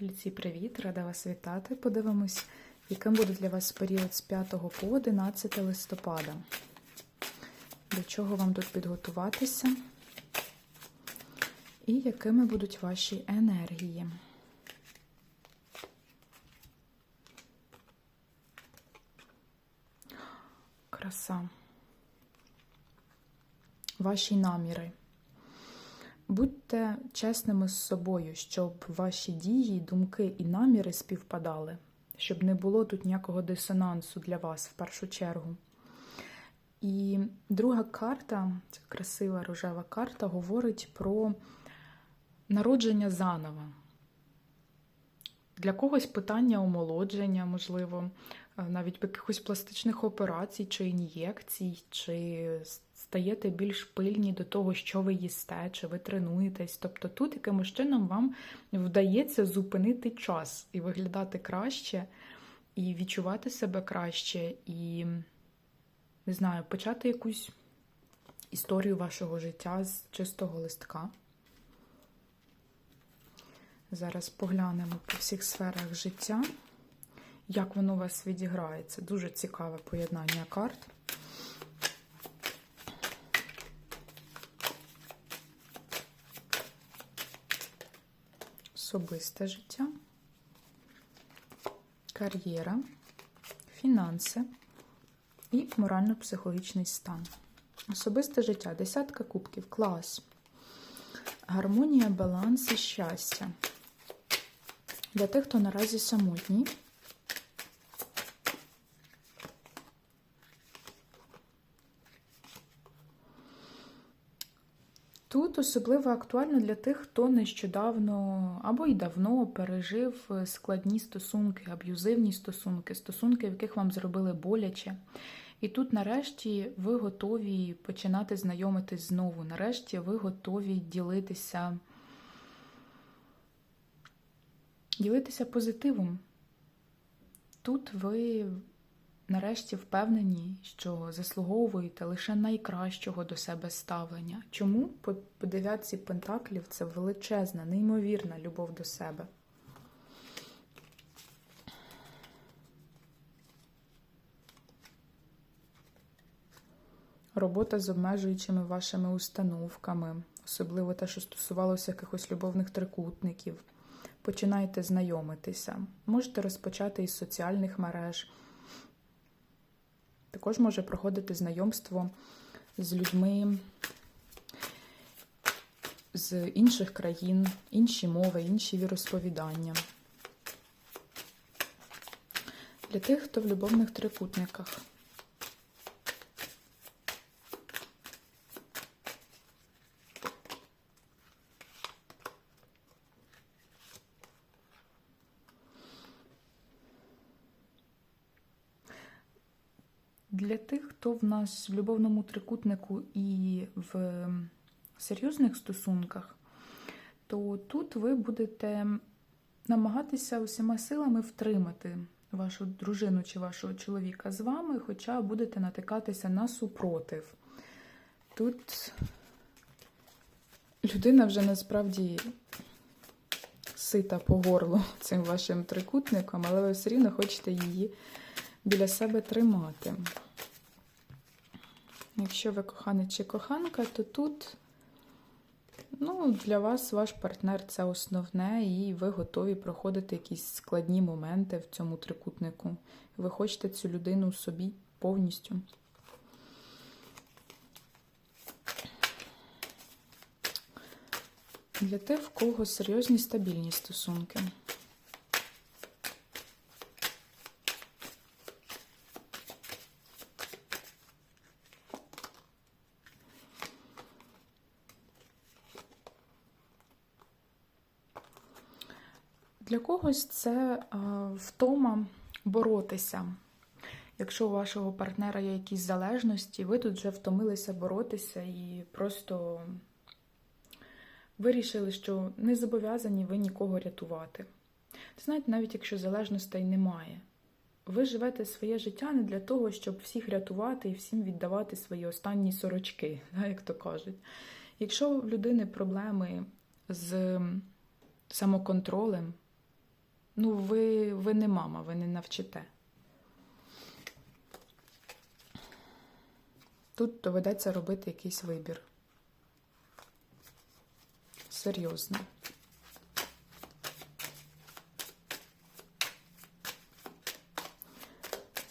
Тільці, привіт! Рада вас вітати. Подивимось, яким буде для вас період з 5 по 11 листопада. До чого вам тут підготуватися? І якими будуть ваші енергії? Краса. Ваші наміри. Будьте чесними з собою, щоб ваші дії, думки і наміри співпадали, щоб не було тут ніякого дисонансу для вас в першу чергу. І друга карта, ця красива рожева карта, говорить про народження заново. Для когось питання омолодження, можливо, навіть якихось пластичних операцій чи ін'єкцій, чи стаєте більш пильні до того, що ви їсте, чи ви тренуєтесь. Тобто тут якимось чином вам вдається зупинити час і виглядати краще, і відчувати себе краще, і, не знаю, почати якусь історію вашого життя з чистого листка. Зараз поглянемо по всіх сферах життя, як воно у вас відіграється. Дуже цікаве поєднання карт. Особисте життя, кар'єра, фінанси і морально-психологічний стан. Особисте життя, десятка кубків, клас. Гармонія, баланс і щастя. Для тих, хто наразі самотній. Тут особливо актуально для тих, хто нещодавно або й давно пережив складні стосунки, аб'юзивні стосунки, стосунки, в яких вам зробили боляче. І тут, нарешті, ви готові починати знайомитись знову. Нарешті ви готові ділитися, ділитися позитивом. Тут ви нарешті впевнені, що заслуговуєте лише найкращого до себе ставлення. Чому по дев'ятці пентаклів це величезна, неймовірна любов до себе? Робота з обмежуючими вашими установками, особливо те, що стосувалося якихось любовних трикутників. Починайте знайомитися. Можете розпочати із соціальних мереж. Також може проходити знайомство з людьми з інших країн, інші мови, інші віросповідання. Для тих, хто в любовних трикутниках. Для тих, хто в нас в любовному трикутнику і в серйозних стосунках, то тут ви будете намагатися усіма силами втримати вашу дружину чи вашого чоловіка з вами, хоча будете натикатися на супротив. Тут людина вже насправді сита по горлу цим вашим трикутником, але ви все рівно хочете її біля себе тримати. Якщо ви коханець чи коханка, то тут ну, для вас ваш партнер це основне, і ви готові проходити якісь складні моменти в цьому трикутнику. Ви хочете цю людину собі повністю. Для тих, в кого серйозні стабільні стосунки. Для когось це втома боротися. Якщо у вашого партнера є якісь залежності, ви тут вже втомилися боротися і просто вирішили, що не зобов'язані ви нікого рятувати. Знаєте, навіть якщо залежностей немає, ви живете своє життя не для того, щоб всіх рятувати і всім віддавати свої останні сорочки, як то кажуть. Якщо в людини проблеми з самоконтролем, Ну, ви, ви не мама, ви не навчите. Тут доведеться робити якийсь вибір. Серйозно.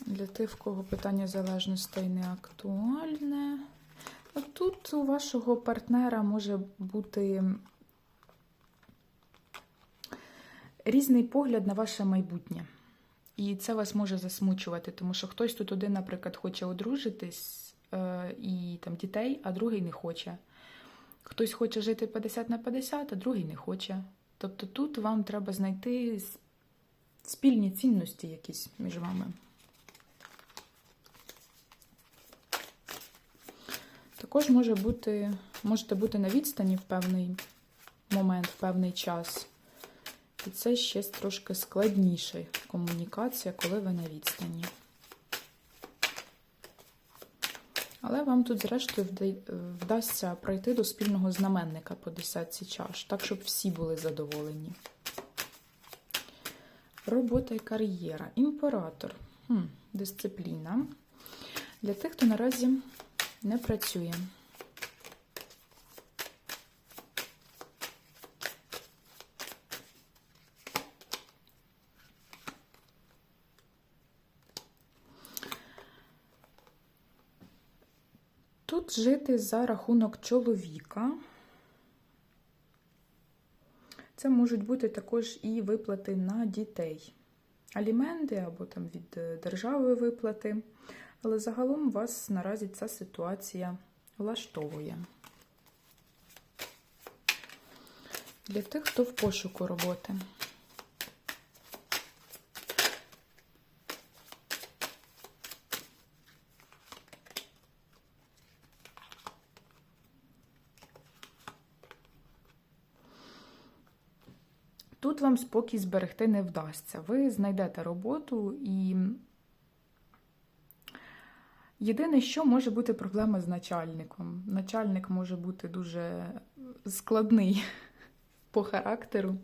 Для тих, в кого питання залежностей не актуальне. Тут у вашого партнера може бути різний погляд на ваше майбутнє. І це вас може засмучувати, тому що хтось тут один, наприклад, хоче одружитись е, і там дітей, а другий не хоче. Хтось хоче жити 50 на 50, а другий не хоче. Тобто тут вам треба знайти спільні цінності якісь між вами. Також може бути, можете бути на відстані в певний момент, в певний час. І це ще трошки складніша комунікація, коли ви на відстані. Але вам тут, зрештою, вдасться пройти до спільного знаменника по десятці чаш, так, щоб всі були задоволені. Робота і кар'єра. Імператор. Хм, дисципліна. Для тих, хто наразі не працює. Тут жити за рахунок чоловіка. Це можуть бути також і виплати на дітей. Аліменти або там від е, держави виплати. Але загалом вас наразі ця ситуація влаштовує. Для тих, хто в пошуку роботи. Тут вам спокій зберегти не вдасться. Ви знайдете роботу і єдине, що може бути проблема з начальником. Начальник може бути дуже складний по характеру,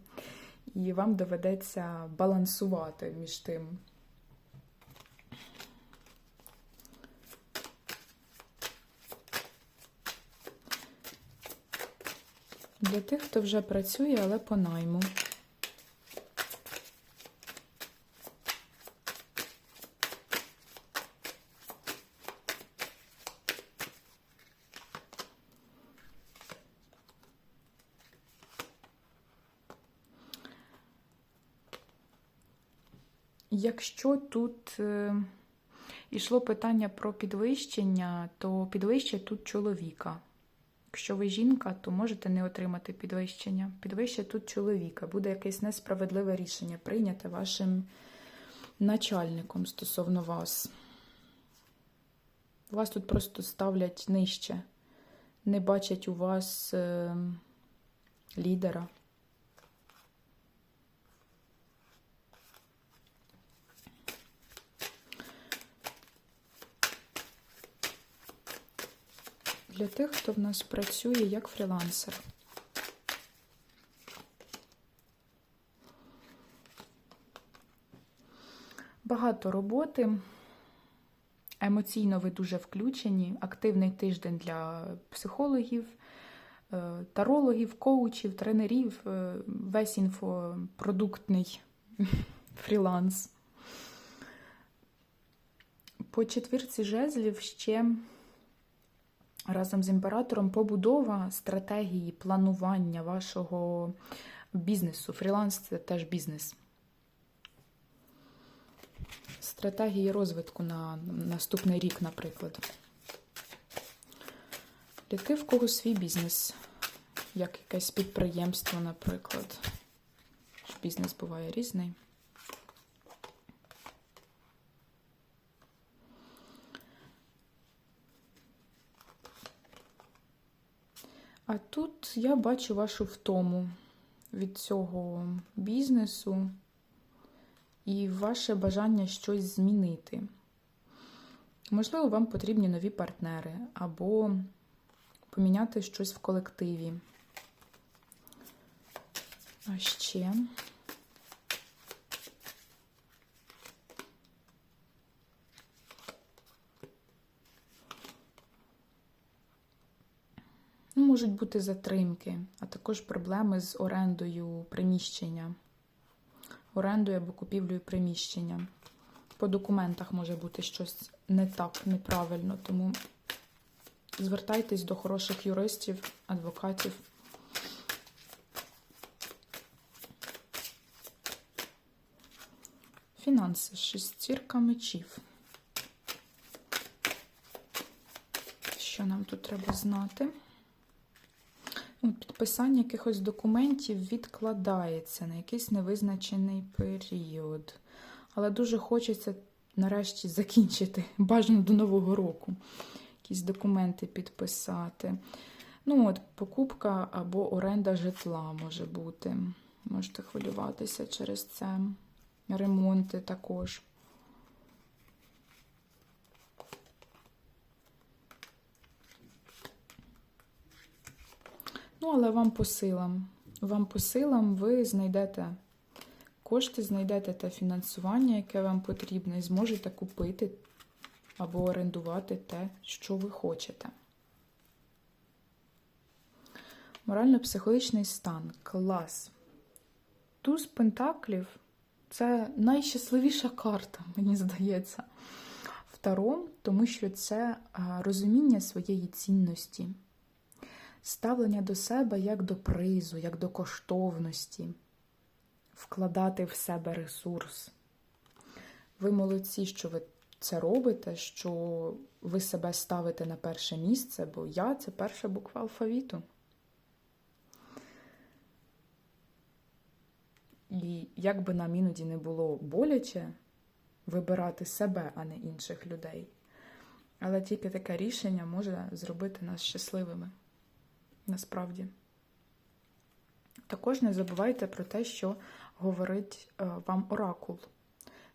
і вам доведеться балансувати між тим. Для тих, хто вже працює, але по найму. Якщо тут е, йшло питання про підвищення, то підвищать тут чоловіка. Якщо ви жінка, то можете не отримати підвищення. Підвищать тут чоловіка. Буде якесь несправедливе рішення прийняте вашим начальником стосовно вас. Вас тут просто ставлять нижче, не бачать у вас е, лідера. Для тих, хто в нас працює як фрілансер. Багато роботи. Емоційно ви дуже включені. Активний тиждень для психологів, е, тарологів, коучів, тренерів, е, весь інфопродуктний фріланс. По четвірці жезлів ще разом з імператором побудова стратегії планування вашого бізнесу. Фріланс це теж бізнес. Стратегії розвитку на наступний рік, наприклад. Для в кого свій бізнес, як якесь підприємство, наприклад. Бізнес буває різний. А тут я бачу вашу втому від цього бізнесу і ваше бажання щось змінити. Можливо, вам потрібні нові партнери або поміняти щось в колективі. А ще можуть бути затримки, а також проблеми з орендою приміщення, орендою або купівлею приміщення. По документах може бути щось не так, неправильно, тому звертайтесь до хороших юристів, адвокатів. Фінанси, шестірка мечів. Що нам тут треба знати? От Підписання якихось документів відкладається на якийсь невизначений період. Але дуже хочеться нарешті закінчити, бажано до Нового року. Якісь документи підписати. Ну, от, покупка або оренда житла може бути. Можете хвилюватися через це. Ремонти також. Ну, але вам по силам. Вам по силам ви знайдете кошти, знайдете те фінансування, яке вам потрібне, і зможете купити або орендувати те, що ви хочете. Морально-психологічний стан. Клас. Туз пентаклів це найщасливіша карта, мені здається, в тому що це розуміння своєї цінності, ставлення до себе як до призу, як до коштовності, вкладати в себе ресурс. Ви молодці, що ви це робите, що ви себе ставите на перше місце, бо я це перша буква алфавіту. І як би нам іноді не було боляче вибирати себе, а не інших людей. Але тільки таке рішення може зробити нас щасливими. Насправді. Також не забувайте про те, що говорить е, вам оракул.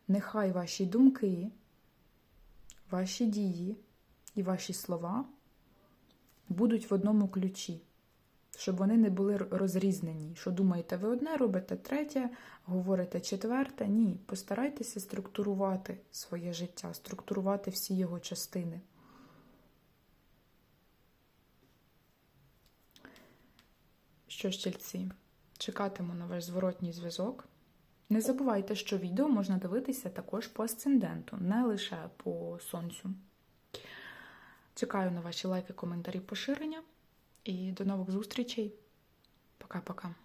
Нехай ваші думки, ваші дії і ваші слова будуть в одному ключі щоб вони не були розрізнені. Що думаєте, ви одне робите, третє, говорите четверте. Ні. Постарайтеся структурувати своє життя, структурувати всі його частини. Що щільці. чекатиму на ваш зворотній зв'язок. Не забувайте, що відео можна дивитися також по асценденту, не лише по сонцю. Чекаю на ваші лайки, коментарі, поширення. І до нових зустрічей. Пока-пока.